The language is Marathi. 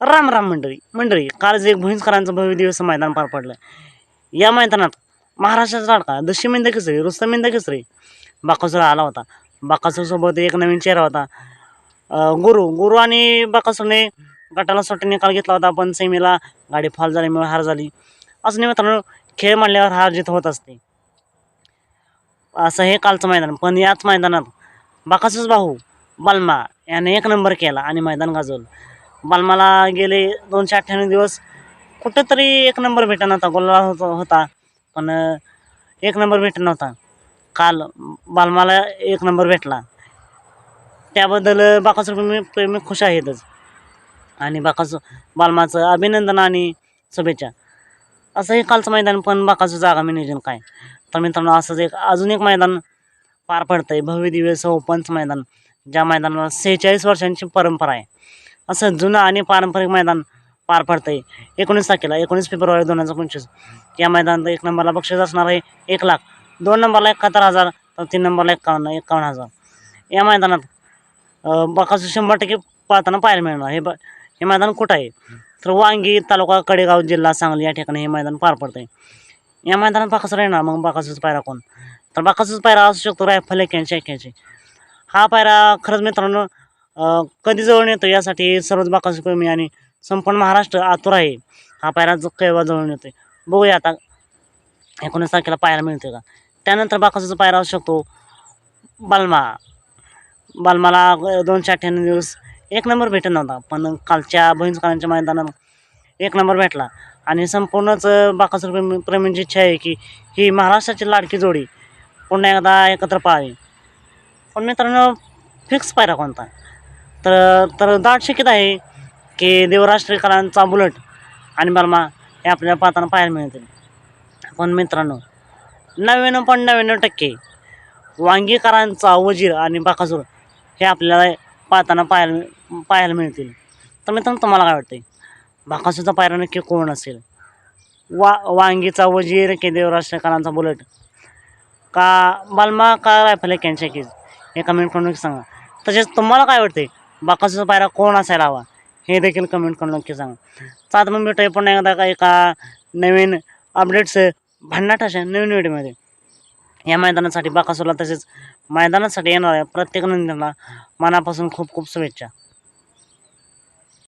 राम राम मंडळी. मंडळी काल जे भुईंजकरांचं भव्य दिवस मैदान पार पडलं या मैदानात महाराष्ट्राचा लाडका दशिमिंद केसरी रुस्तमिंद केसरी बाकासूर आला होता. बाकासूरसोबत एक नवीन चेहरा होता. गुरु गुरु आणि बाकासूरने गटाला सोट्या निकाल घेतला होता पण सेमीला गाडी फॉल झाल्यामुळे हार झाली. असं नाही मित्रांनो खेळ म्हणल्यावर हार जीत होत असते. असं हे कालचं मैदान पण याच मैदानात बाकासूस भाऊ बल्मा याने एक नंबर केला आणि मैदान गाजवलं. बालमाला गेले दोनशे अठ्ठ्याण्णव दिवस. कुठंतरी एक नंबर भेटत नव्हता गोल्ला होता होता. पण एक नंबर भेटत नव्हता. काल बालमाला एक नंबर भेटला. त्याबद्दल बाकासूर प्रेमी प्रेमी खुश आहेतच. आणि बाकाचं बालमाचं अभिनंदन आणि शुभेच्छा. असंही कालचं मैदान पण बाकासूरचं आगामी नियोजन काय? तर मित्रांनो असंच एक अजून एक मैदान पार पडतं आहे भव्य दिवस सौपंच मैदान ज्या मैदानाला सेहेचाळीस वर्षांची परंपरा आहे. असं जुनं आणि पारंपरिक मैदान पार पडतं आहे एकोणीस तारखेला एकोणीस फेब्रुवारी दोन हजार पंचवीस. या मैदानात एक नंबरला बक्षीस असणार आहे एक लाख. दोन नंबरला एकाहत्तर हजार तर तीन नंबरला एकावन्न एकावन्न हजार. या मैदानात अं, शंभर टक्के पाळताना पाहायला मिळणार. हे ब हे मैदान कुठं आहे? तर वांगी तालुका कडेगाव जिल्हा सांगली या ठिकाणी हे मैदान पार पडतं आहे या मैदानात बाकासूर येणार मग बाकासूरचा पायरा कोण? तर बाकासूरचा पायरा असू शकतो रायफल एक्क्याऐंशी एक्क्याऐंशी. हा पायरा खरंच मित्रांनो कधी जवळ येतो यासाठी सर्वच बाकासूर प्रेमी आणि संपूर्ण महाराष्ट्र आतुर आहे. हा पायरा जो केव्हा जवळ येतोय बघूया आता. एकोणीस तारखेला पाहायला मिळते का? त्यानंतर बाकासूरचा पायरा असू शकतो बालमा. बालमाला दोनशे अठ्ठ्याण्णव दिवस. एक नंबर भेटत नव्हता पण कालच्या बहिणकारांच्या मैदानात एक नंबर भेटला. आणि संपूर्णच अं, बाकासूर प्रेमी प्रेमींची इच्छा आहे की ही महाराष्ट्राची लाडकी जोडी पुन्हा एकदा एकत्र पाहावी. पण मित्रांनो फिक्स पायरा कोणता? तर तर दाट शक्यता आहे की देवराष्ट्रीयकरांचा बुलट आणि बर्मा हे आपल्याला पाहताना पाहायला मिळतील. पण मित्रांनो नव्याण्णव पण नव्याण्णव टक्के वांगीकरांचा वजीर आणि बाकासूर हे आपल्याला पाहताना पाहायला पाहायला मिळतील. तर मित्रांनो तुम्हाला काय वाटते बाकासूरचा पायरा नक्की कोण असेल? वा वांगीचा वजीर की देवराष्ट्रीयकरांचा बुलट? का बलमा का रायफल कॅन्सर केस हे कमेंट करून सांगा. तसेच तुम्हाला काय वाटते बाकासूरचा पायरा कोण असायला हवा? हे देखील कमेंट करून नक्की सांगा. सात मग भेटूया पुन्हा एकदा का एका नवीन अपडेट्स भन्नाट अशा नवीन व्हिडिओमध्ये या मैदानासाठी बाकासूरला तसेच मैदानासाठी येणाऱ्या प्रत्येक नंदीला मनापासून खूप खूप शुभेच्छा.